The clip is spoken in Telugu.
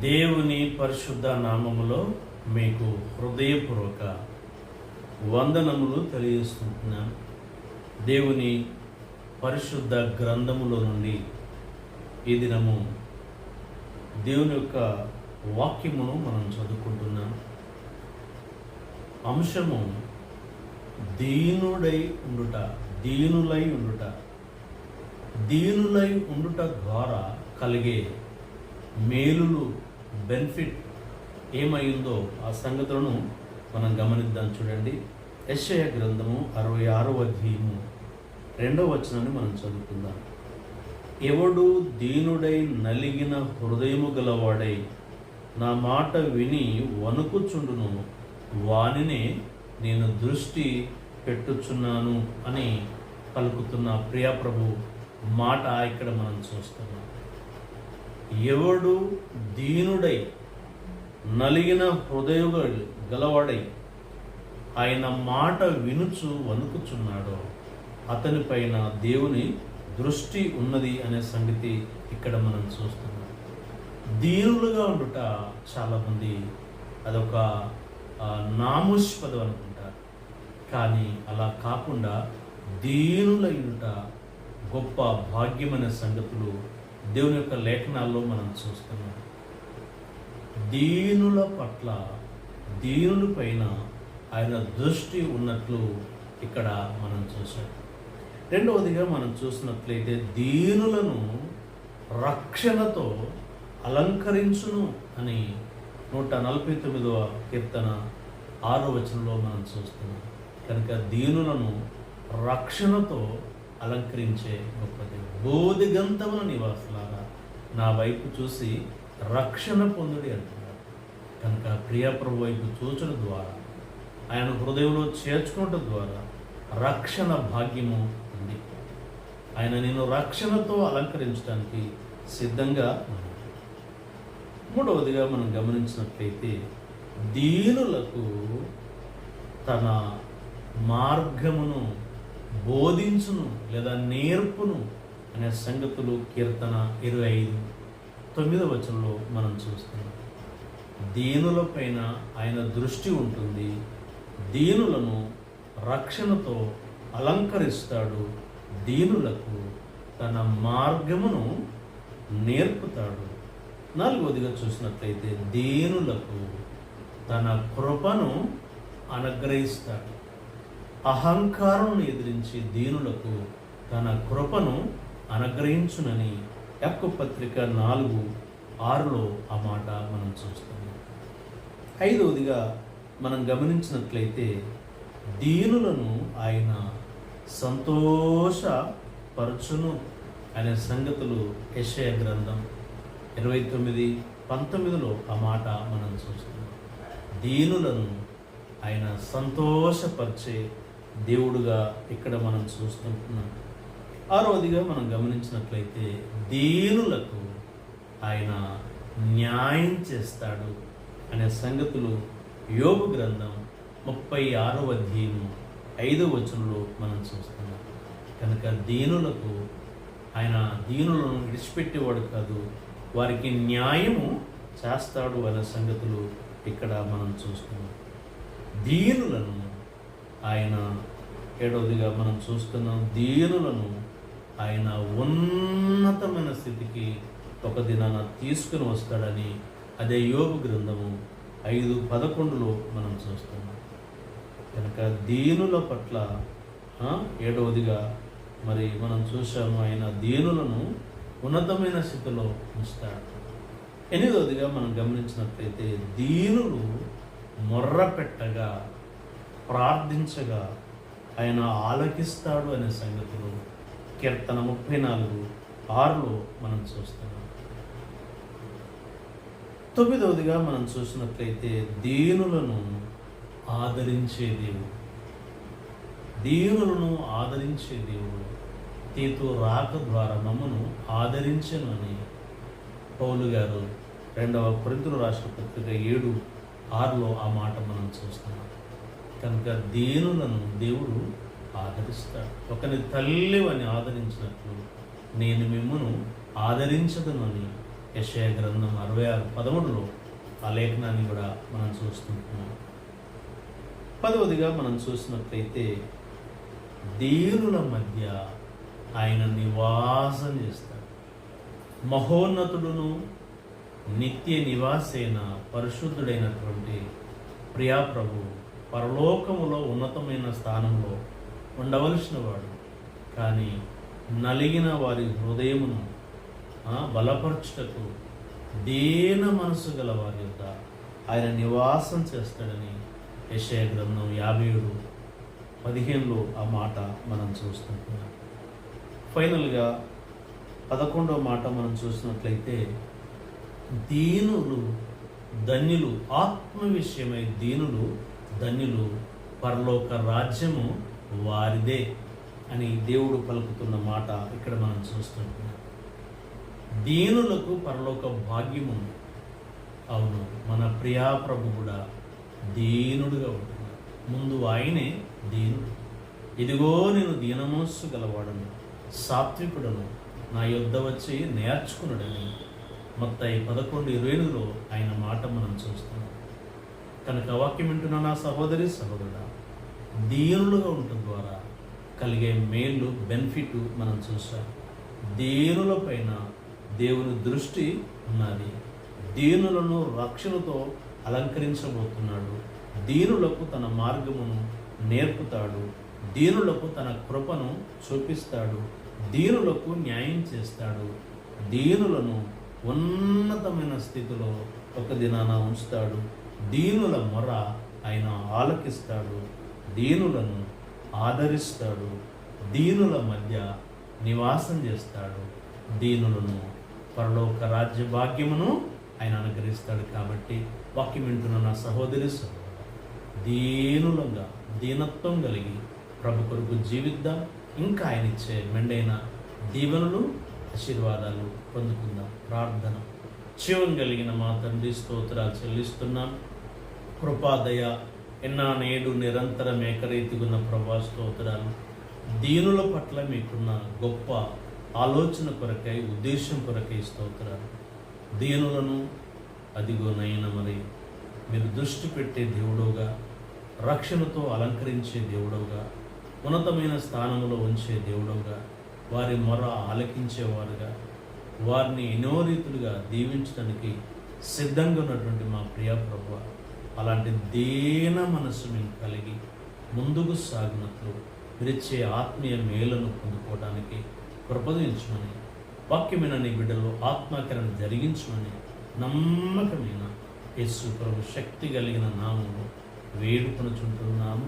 దేవుని పరిశుద్ధ నామములో మీకు హృదయపూర్వక వందనములు తెలియజేస్తుంటున్నాను. దేవుని పరిశుద్ధ గ్రంథములో నుండి ఈ దినము దేవుని యొక్క వాక్యమును మనం చదువుకుంటున్నాం. అంశము దీనుడై ఉండుట దీనులై ఉండుట దీనులై ఉండుట ద్వారా కలిగే మేలులు బెనిఫిట్ ఏమైందో ఆ సంగతులను మనం గమనిద్దాం చూడండి. యశయ గ్రంథము అరవై ఆరో అధ్యయము రెండవ వచనాన్ని మనం చదువుకుందాం. ఎవడు దీనుడై నలిగిన హృదయము గలవాడై నా మాట విని వణుకుచుండును వానినే నేను దృష్టి పెట్టుచున్నాను అని పలుకుతున్న ప్రియాప్రభు మాట ఇక్కడ మనం చూస్తున్నాం. ఎవడు దీనుడై నలిగిన హృదయ గలవాడై ఆయన మాట వినుచు వణుకుచున్నాడో అతనిపైన దేవుని దృష్టి ఉన్నది అనే సంగతి ఇక్కడ మనం చూస్తున్నాం. దీనులుగా ఉండుట చాలామంది అదొక నాముష్పదం అనుకుంటారు. కానీ అలా కాకుండా దీనులైనట గొప్ప భాగ్యమైన సంగతులు దేవుని యొక్క లేఖనాల్లో మనం చూస్తున్నాం. దీనుల పట్ల దీనుల పైన ఆయన దృష్టి ఉన్నట్లు ఇక్కడ మనం చూసాం రెండవదిగా మనం చూసినట్లయితే దీనులను రక్షణతో అలంకరించును అని నూట నలభై తొమ్మిదవ కీర్తన ఆరో వచనంలో మనం చూస్తున్నాం. కనుక దీనులను రక్షణతో అలంకరించే గొప్పది బోధిగంతముల నివాసులారా నా వైపు చూసి రక్షణ పొందుడి అంటున్నారు. కనుక ప్రియాప్రభు వైపు చూచడం ద్వారా ఆయన హృదయంలో చేర్చుకోవటం ద్వారా రక్షణ భాగ్యము ఉంది. ఆయన నేను రక్షణతో అలంకరించడానికి సిద్ధంగా ఉన్నాడు. మూడవదిగా మనం గమనించినట్లయితే దీనులకు తన మార్గమును బోధించును లేదా నేర్పును అనే సంగతులు కీర్తన ఇరవై ఐదు తొమ్మిదవ వచనంలో మనం చూస్తున్నాం. దీనులపైన ఆయన దృష్టి ఉంటుంది. దీనులను రక్షణతో అలంకరిస్తాడు. దీనులకు తన మార్గమును నేర్పుతాడు. నాలుగవదిగా చూసినట్లయితే దీనులకు తన కృపను అనుగ్రహిస్తాడు. అహంకారం ఎదిరించి దీనులకు తన కృపను అనుగ్రహించునని యొక్క పత్రిక నాలుగు ఆరులో ఆ మాట మనం చూస్తున్నాం. ఐదవదిగా మనం గమనించినట్లయితే దీనులను ఆయన సంతోషపరచును అనే సంగతులు యెషయా గ్రంథం ఇరవై తొమ్మిది పంతొమ్మిదిలో ఆ మాట మనం చూస్తున్నాం. దీనులను ఆయన సంతోషపరిచే దేవుడుగా ఇక్కడ మనం చూస్తుంటున్నాం. ఆరోదిగా మనం గమనించినట్లయితే దీనులకు ఆయన న్యాయం చేస్తాడు అనే సంగతులు యోగు గ్రంథం ముప్పై ఆరో అధ్యాయం ఐదో వచనంలో మనం చూస్తున్నాం. కనుక దీనులకు ఆయన దీనులను విడిచిపెట్టేవాడు కాదు వారికి న్యాయము చేస్తాడు అనే సంగతులు ఇక్కడ మనం చూస్తున్నాం. దీనులను ఆయన ఏడవదిగా మనం చూస్తున్నాం దీనులను ఆయన ఉన్నతమైన స్థితికి ఒక దినాన తీసుకుని వస్తాడని అదే యోగు గ్రంథము ఐదు పదకొండులో మనం చూస్తున్నాం. కనుక దీనుల పట్ల ఏడవదిగా మరి మనం చూసాము ఆయన దీనులను ఉన్నతమైన స్థితిలో ఉంచుతాడు. ఎనిమిదవదిగా మనం గమనించినట్లయితే దీనులు మొర్ర పెట్టగా ప్రార్థించగా ఆయన ఆలకిస్తాడు అనే సంగతులు కీర్తన ముప్పై నాలుగు ఆరులో మనం చూస్తున్నాం తొమ్మిదవదిగా మనం చూసినట్లయితే దీనులను ఆదరించే దేవుడు. దీనులను ఆదరించే దేవుడు. తీతు రాక ద్వారా మమ్మను ఆదరించను అని పౌలు గారు రెండవ కొరింతలు రాష్ట్ర పత్రిక ఏడు ఆరులో ఆ మాట మనం చూస్తున్నాం. కనుక దేనులను దేవుడు ఆదరిస్తాడు. ఒకని తల్లి అని ఆదరించినట్లు నేను మిమ్మను ఆదరించదను అని యశయ గ్రంథం అరవై ఆరు పదమూడులో ఆ లేఖనాన్ని కూడా మనం చూస్తుంటున్నాం. పదవదిగా మనం చూసినట్లయితే దేవుల మధ్య ఆయన నివాసం చేస్తాడు. మహోన్నతుడును నిత్య నివాసైన పరిశుద్ధుడైనటువంటి ప్రియాప్రభు పరలోకములో ఉన్నతమైన స్థానంలో ఉండవలసిన వాడు. కానీ నలిగిన వారి హృదయమును బలపరచుటకు దేన మనసు గల వారి యొక్క ఆయన నివాసం చేస్తాడని యశయ గ్రంథం యాభై ఏడు పదిహేనులో ఆ మాట మనం చూస్తుంటున్నాం. ఫైనల్గా పదకొండవ మాట మనం చూసినట్లయితే దీనులు ధన్యులు ఆత్మ విషయమై దీనులు ధన్యులు. పరలోక రాజ్యము వారిదే అని దేవుడు పలుకుతున్న మాట ఇక్కడ మనం చూస్తుంటున్నాం దీనులకు పరలోక భాగ్యము అవును మన ప్రియాప్రభు కూడా దీనుడుగా ఉంటున్నాడు. ముందు ఆయనే దీనుడు. ఇదిగో నేను దీనమనస్సు గలవాడను సాత్వికుడను నా యుద్ధ వచ్చి నేర్చుకున్నాడని మొత్తం పదకొండు ఇరవై ఆయన మాట మనం చూస్తున్నాం. కనుక వాక్యం వింటున్న నా సహోదరి సహోదరుడా దీనులుగా ఉండటం ద్వారా కలిగే మేలు బెనిఫిట్ మనం చూసాం దీనుల పైన దేవుని దృష్టి ఉన్నది. దీనులను రక్షణతో అలంకరించబోతున్నాడు. దీనులకు తన మార్గమును నేర్పుతాడు. దీనులకు తన కృపను చూపిస్తాడు. దీనులకు న్యాయం చేస్తాడు. దీనులను ఉన్నతమైన స్థితిలో ఒక దినాన ఉంచుతాడు. దీనుల మొర ఆయన ఆలకిస్తాడు దీనులను ఆదరిస్తాడు దీనుల మధ్య నివాసం చేస్తాడు. దీనులను పరలోక రాజ్య భాగ్యమును ఆయన అనుగ్రహిస్తాడు కాబట్టి వాక్యం వింటున్న నా సహోదరి సహోదరు దీనులంగా దీనత్వం కలిగి ప్రభు కొరకు జీవిద్దాం. ఇంకా ఆయన ఇచ్చే మెండైన దీవెనలు ఆశీర్వాదాలు పొందుకుందాం. ప్రార్థన. జీవం కలిగిన మా తండ్రి స్తోత్రాలు చెల్లిస్తున్నాం. కృపాదయ ఎన్నా నేడు నిరంతరం ఏకరీతిగున్న ప్రభా స్తోత్రాలు. దీనుల పట్ల మీకున్న గొప్ప ఆలోచన కొరకై ఉద్దేశం కొరకై స్తోత్రాలు. దీనులను అదిగోనైనా మరి మీరు దృష్టి పెట్టే దేవుడుగా రక్షణతో అలంకరించే దేవుడుగా ఉన్నతమైన స్థానంలో ఉంచే దేవుడుగా వారి మొర ఆలకించేవారుగా వారిని ఎన్నో రీతులుగా దీవించడానికి సిద్ధంగా ఉన్నటువంటి మా ప్రియా ప్రభు అలాంటి దీన మనసు మేము కలిగి ముందుకు సాగినట్లు విరిచే ఆత్మీయ మేలను పొందుకోవడానికి కృపదించమని వాక్యమైన నీ బిడ్డలో ఆత్మకరణ జరిగించమని నమ్మకమైన యేసు ప్రభు శక్తి కలిగిన నామము వేడుకొనుచుంటున్నాము